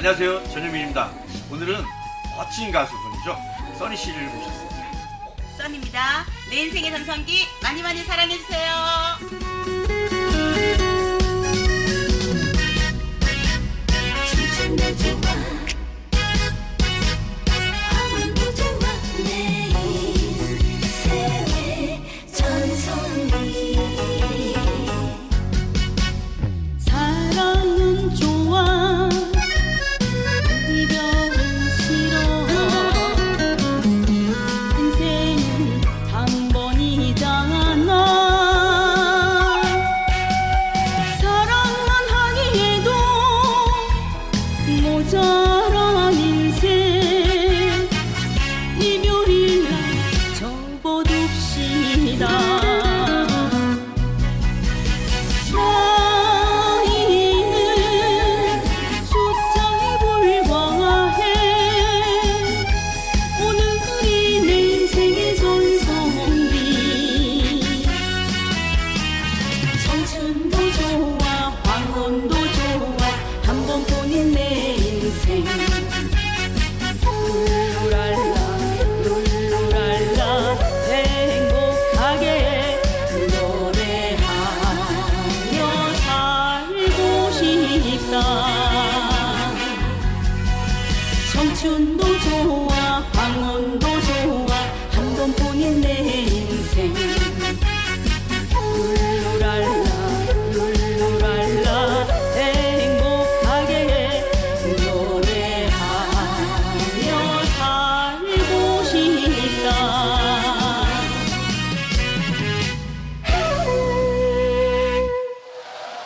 안녕하세요 전현민입니다 오늘은 멋진 가수분이죠 써니 씨를 모셨습니다 써니입니다. 내 인생의 전성기 많이 많이 사랑해주세요. 청춘도 좋아 황혼도 좋아 한 번뿐인 내 인생. 청춘도 좋아 황혼도 좋아 한 번뿐인 내 인생